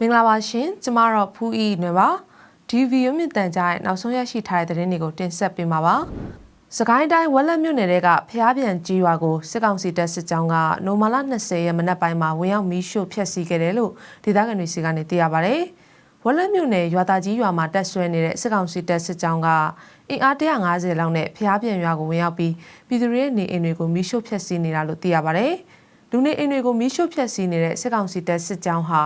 မင်္ဂလာပါရှင်ကျမတော့ဖူးအီနွယ်ပါဒီဗီယိုမြင့်တန်ကြားရဲ့နောက်ဆုံးရရှိထားတဲ့သတင်းတွေကိုတင်ဆက်ပေးမှာပါစကိုင်းတိုင်းဝက်လက်မြို့နယ်ကဖျားပြန်ကြီးရွာကိုစစ်ကောင်စီတပ်စစ်ကြောင်းကနိုမာလာ20ရက်မနက်ပိုင်းမှာဝင်ရောက်မီးရှို့ဖျက်ဆီးခဲ့တယ်လို့ဒေသခံတွေစီကနေသိရပါဗျ။ဝက်လက်မြို့နယ်ရွာသားကြီးရွာမှာတက်ဆွဲနေတဲ့စစ်ကောင်စီတပ်စစ်ကြောင်းကအင်အား150လောက်နဲ့ဖျားပြန်ရွာကိုဝင်ရောက်ပြီးပြည်သူတွေရဲ့နေအိမ်တွေကိုမီးရှို့ဖျက်ဆီးနေတာလို့သိရပါဗျ။လူနေအိမ်တွေကိုမီးရှို့ဖျက်ဆီးနေတဲ့စစ်ကောင်စီတပ်စစ်ကြောင်းဟာ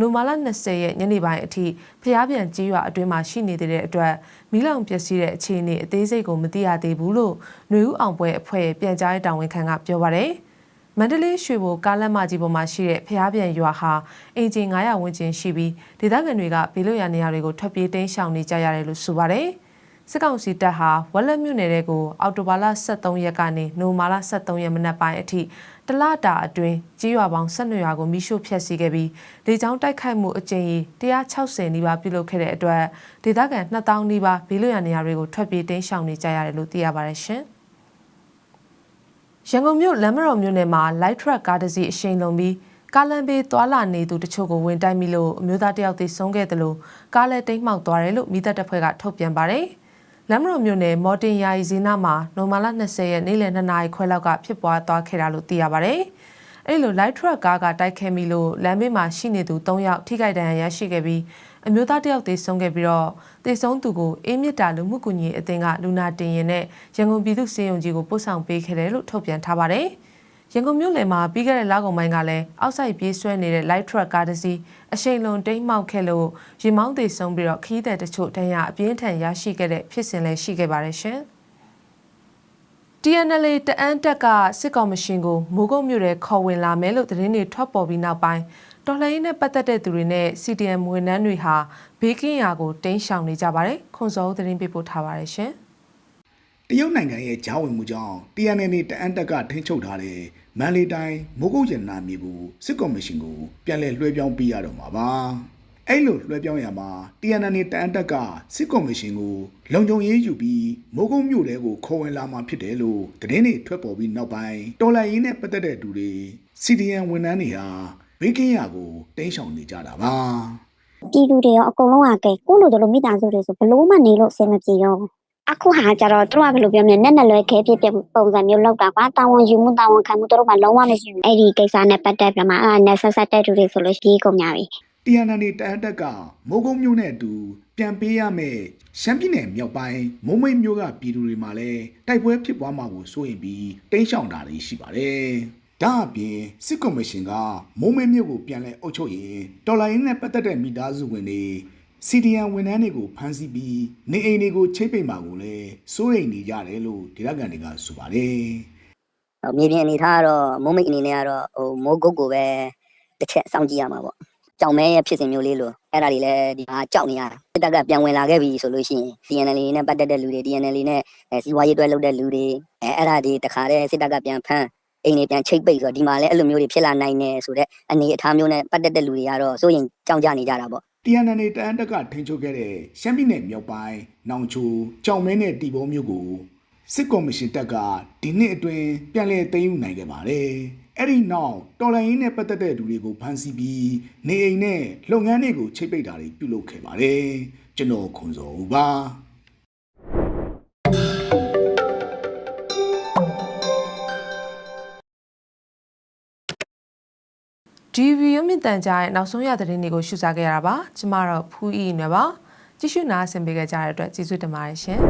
နိုမာလာ20ရက်ညနေပိုင်းအထိဖျားပြန်ကြီးရွာအတွင်းမှာရှိနေတဲ့အတွက်မီးလောင်ပျက်စီးတဲ့အခြေအနေအသေးစိတ်ကိုမသိရသေးဘူးလို့ຫນွေဦးအောင်ပွဲအဖွဲ့ရဲ့ပြန်ကြားရေးတာဝန်ခံကပြောပါရယ်မန္တလေးရွှေဘိုကားလက်မကြီးပေါ်မှာရှိတဲ့ဖျားပြန်ရွာဟာအင်ဂျင်900ဝန်းကျင်ရှိပြီးဒေသခံတွေကဘေးလွတ်ရာနေရာတွေကိုထွက်ပြေးတိမ်းရှောင်နေကြရတယ်လို့ဆိုပါတယ် စစ်ကောင်စီတပ်ဟာဝက်လက်မြို့နယ်တွေကိုအော်တိုဘာလ23ရက်ကနေနိုမာလာ23ရက်မနက်ပိုင်းအထိတလတာအတွင်းကြီးရွာပေါင်း12ရွာကိုမိရှို့ဖျက်ဆီးခဲ့ပြီးလေကြောင်းတိုက်ခိုက်မှုအကြိမ်ကြီး160နီးပါးပြုလုပ်ခဲ့တဲ့အတွက်ဒေသခံ2000နီးပါးဘေးလွတ်ရာနေရာတွေကိုထွက်ပြေးတိမ်းရှောင်နေကြရတယ်လို့သိရပါတယ်ရှင်။ရန်ကုန်မြို့လမ်းမတော်မြို့နယ်မှာ light truck ကားတစ်စီးအရှိန်လုံးပြီးကားလမ်းဘေးသွာလာနေသူတချို့ကိုဝင်တိုက်မိလို့အမျိုးသားတယောက်သေဆုံးခဲ့တယ်လို့ကားလည်းတိမ်းမှောက်သွားတယ်လို့မိသက်တပ်ဖွဲ့ကထုတ်ပြန်ပါတယ်။ လမ်းမတော်မြို့နယ်မော်တင်ယာယီဇီနာမှာနိုမာလာ20ရက်နေ့လယ်2နာရီခွဲလောက်ကဖြစ်ပွားသွားခဲ့တာလို့သိရပါတယ်။အဲ့လို light truck ကားကတိုက်ခဲမိလို့လမ်းဘေးမှာရှိနေသူ3ယောက်ထိခိုက်ဒဏ်ရာရရှိခဲ့ပြီးအမျိုးသားတယောက်သေဆုံးခဲ့ပြီးတော့သေဆုံးသူကိုအေးမြစ်တာလူမှုကူညီအသင်းကလူနာတင်ရင်နဲ့ရန်ကုန်ပြည်သူ့စေယုံကြီးကိုပို့ဆောင်ပေးခဲ့တယ်လို့ထုတ်ပြန်ထားပါတယ်။ ရန်ကုန်မြို့လယ်မှာပြီးခဲ့တဲ့လကုန်ပိုင်းကလည်းအောက်ဆိုင်ပြေးဆွဲနေတဲ့ light truck ကားတစ်စီးအရှိန်လုံးတိမ်းမှောက်ခဲ့လို့ရေမောင်းသေးဆုံးပြီးတော့ခီးတဲ့တချို့ဒဏ်ရာအပြင်းထန်ရရှိခဲ့တဲ့ဖြစ်စဉ်လည်းရှိခဲ့ပါတယ်ရှင်။ TNL တအန်းတက်ကစစ်ကောင်မရှင်ကိုမိုးကုတ်မြို့ရဲခေါ်ဝင်လာမယ်လို့သတင်းတွေထွက်ပေါ်ပြီးနောက်ပိုင်းတော်လှန်ရေးနဲ့ပတ်သက်တဲ့သူတွေနဲ့ CDM ဝန်ထမ်းတွေဟာဘေးကင်းရာကိုတင်းရှောင်နေကြပါတယ်ခွန်စောသတင်းပေးပို့ထားပါတယ်ရှင် တရုတ်နိုင်ငံရဲ့ဂျားဝင်မှုကြောင့် TNN တအန်တက်ကထိန်းချုပ်ထားတဲ့မန်လေးတိုင်းမိုးကုတ်ရတနာမြေကိုစစ်ကော်မရှင်ကိုပြန်လည်လွှဲပြောင်းပေးရတော့မှာပါအဲ့လိုလွှဲပြောင်းရမှာ TNN တအန်တက်ကစစ်ကော်မရှင်ကိုလုံခြုံရေးယူပြီးမိုးကုတ်မြို့တဲကိုခေါ်ဝင်လာမှာဖြစ်တယ်လို့သတင်းတွေထွက်ပေါ်ပြီးနောက်ပိုင်းတော်လိုင်းရေးနဲ့ပတ်သက်တဲ့သူတွေ CDN ဝန်ထမ်းတွေဟာဘေးကင်းရာကိုတင်းရှောင်နေကြတာပါပြည်သူတွေရောအကုန်လုံးကကဲကိုလိုတို့လိုမိသားစုတွေဆိုဘလို့မှနေလို့အဆင်မပြေတော့ဘူး အခုဟာကြတော့တို့ကဘယ်လိုပြောမလဲနဲ့နဲ့လွဲခဲဖြစ်တဲ့ပုံစံမျိုးလောက်တာကွာတာဝန်ယူမှုတာဝန်ခံမှုတို့မှလုံးဝမရှိဘူးအဲ့ဒီကိစ္စနဲ့ပတ်သက်ပြီးမှအဲ့ဒါနဲ့ဆက်ဆက်တဲ့သူတွေဆိုလို့ရှိကုန်ကြပြီ TNN တအန်တက်ကမိုးကုတ်မြို့နဲ့အတူပြန်ပေးရမယ်ရှမ်းပြည်နယ်မြောက်ပိုင်းမုံမိတ်မြို့ကပြည်သူတွေမှာလည်းတိုက်ပွဲဖြစ်ပွားမှာကိုစိုးရင်ပြီးတိမ်းရှောင်တာတွေရှိပါတယ်။ဒါအပြင်စစ်ကော်မရှင်ကမုံမိတ်မြို့ကိုပြန်လဲအုပ်ချုပ်ရင်တော်လိုင်းနဲ့ပတ်သက်တဲ့မိသားစုဝင်တွေ CDN ဝန်ထမ်းတွေကိုဖမ်းဆီးပြီးနေအိမ်တွေကိုချိတ်ပိတ်မှာကိုလည်းစိုးရိမ်နေကြတယ်လို့ဒေသခံတွေကဆိုပါတယ်။ဟိုမြေပြင်အနေထားကတော့မုံမိတ်အနေနဲ့ကတော့ဟိုမိုးကုတ်ကိုပဲတစ်ချက်စောင့်ကြည့်ရမှာပေါ့ကြောင်မဲရဲ့ဖြစ်စဉ်မျိုးလေးလို့အဲ့ဒါတွေလည်းဒီမှာကြောက်နေရတာစစ်တပ်ကပြန်ဝင်လာခဲ့ပြီဆိုလို့ရှိရင် DNL နဲ့ပတ်သက်တဲ့လူတွေ DNL နဲ့အဲစီးပွားရေးတွဲလုပ်တဲ့လူတွေအဲအဲ့ဒါတွေတခါတည်းစစ်တပ်ကပြန်ဖမ်းအိမ်တွေပြန်ချိတ်ပိတ်ဆိုတော့ဒီမှာလည်းအဲ့လိုမျိုးတွေဖြစ်လာနိုင်နေဆိုတော့အနေအထားမျိုးနဲ့ပတ်သက်တဲ့လူတွေကတော့စိုးရင်ကြောက်ကြနေကြတာပေါ့ TNN တအန်တက်ကထိန်းချုပ်ခဲ့တဲ့ရှမ်းပြည်နယ်မြောက်ပိုင်းနောင်ချိုကြောင်မဲနဲ့တီဘောမြို့ကိုစစ်ကော်မရှင်တပ်ကဒီနှစ်အတွင်းပြန်လည်သိမ်းယူနိုင်ခဲ့ပါတယ်။အဲ့ဒီနောက်တော်လိုင်းရင်းနဲ့ပတ်သက်တဲ့လူတွေကိုဖမ်းဆီးပြီးနေအိမ်နဲ့လုပ်ငန်းတွေကိုချိတ်ပိတ်တာတွေပြုလုပ်ခဲ့ပါတယ်။ကျွန်တော်ခွန်စောဦးပါ။ ဒီဗီယိုမြင့်တန်ကြားရဲ့နောက်ဆုံးရသတင်းတွေကိုရှုစားခဲ့ရတာပါကျမတော့ဖူးအီနွယ်ပါကြည့်ရှုနားဆင်ပေးကြတဲ့အတွက်ကျေးဇူးတင်ပါတယ်ရှင်